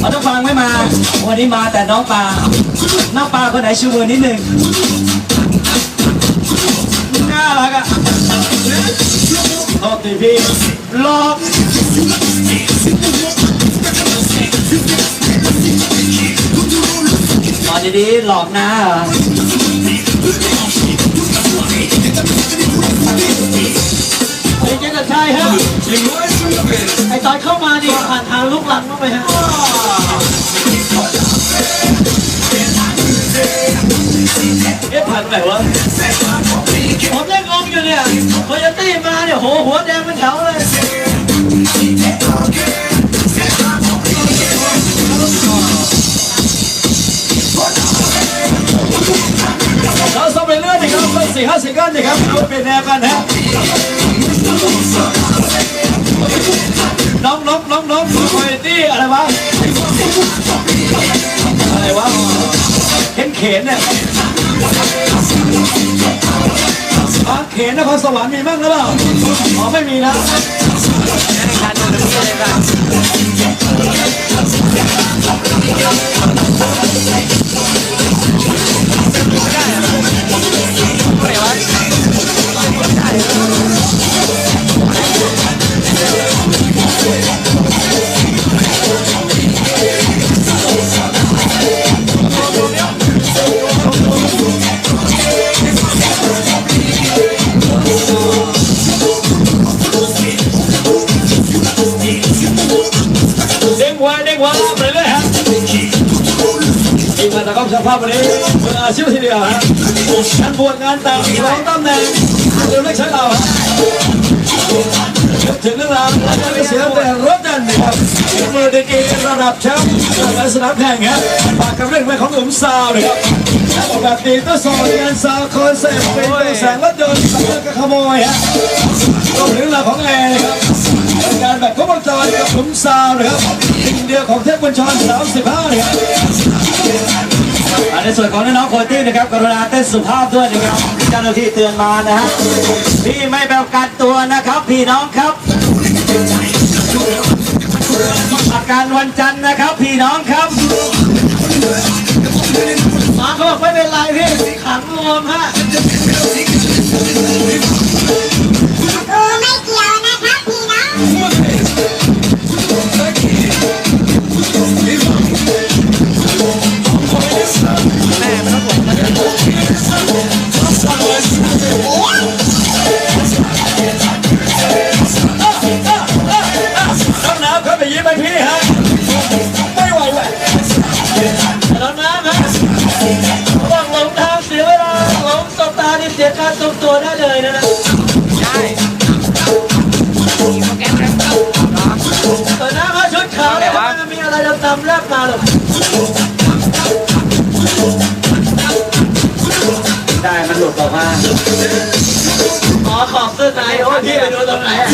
เอาต้องฟังไม่มา วันนี้มาแต่น้องปลาน้องปลาคนไหนชูมือนิดหนึ่งน่ารักอะโทษทีพี่หลอกตอนดีๆหลอกนะเหรอากหลังบ้าไหมฮะเอ๊ะผ่านไหนวะผมยังงงอยู่เนี่ยพอยตี้มาเนี่ยโหหัวแดงเป็นแถวเลยเราส่งไปเรื่อยนะครับไปสี่ห้าสิบกันนะครับเอาเป็นแนวกันนะ อะไรวะ อะไรวะเข็นเข็นเนี่ยบางเข็นนครสวรรค์มีบ้างหรือเปล่า อ๋อไม่มีนะ เด้งหัวเด้งหัวไปเรื่อยฮะทีมาตะก้องสภาพวันนี้มืออาชีพทีเดียวฮะงานบวชงานแต่งร้องตำแหน่งเดี๋ยวเรียกใช้เราฮะถึงเรื่องราวและการเสียแต่รถดันนะครับมือดีกรีระดับแชมป์ในสนามแข่งฮะปากกับเรื่องไปของหนุ่มสาวนะครับแบบนี้ต้องสอนงานสาวคอนเซ็ปต์เป็นแสงรถยนต์สังกัดขโมยฮะรวมถึงเรื่องราวของแอร์นะครับ บบครบวงจรกับหนุ่มสาวนะครับทีมเดียวของเทพบุญชร35นะครับในส่วนของน้องๆโคตี้นะครับกรุณาเต้นสุภาพด้วยนะครับเจ้าหน้าที่เตือนมานะฮะพี่ไม่แบบกันตัวนะครับ พี่น้องครับอาการวันจันทร์นะครับ พี่น้องครับมาเขาบอกไม่เป็นไรพี่ขังรวมฮะ น้ำน้ำครับไปยิ้มไปพี่ฮะ ไม่ไหวว่ะแล้วน้ำฮะระวังหลงทางเสียเวลาหลงตบตานี่เสียการทรงตัวได้เลยนะนะเออน้ำฮะชุดขาวเนี่ยมันมีอะไรดำๆแลบมาหรอ ดบอกว่าอ๋อขอบเสื้อในโอ้ยพี่ไปดูตรงไหนอะ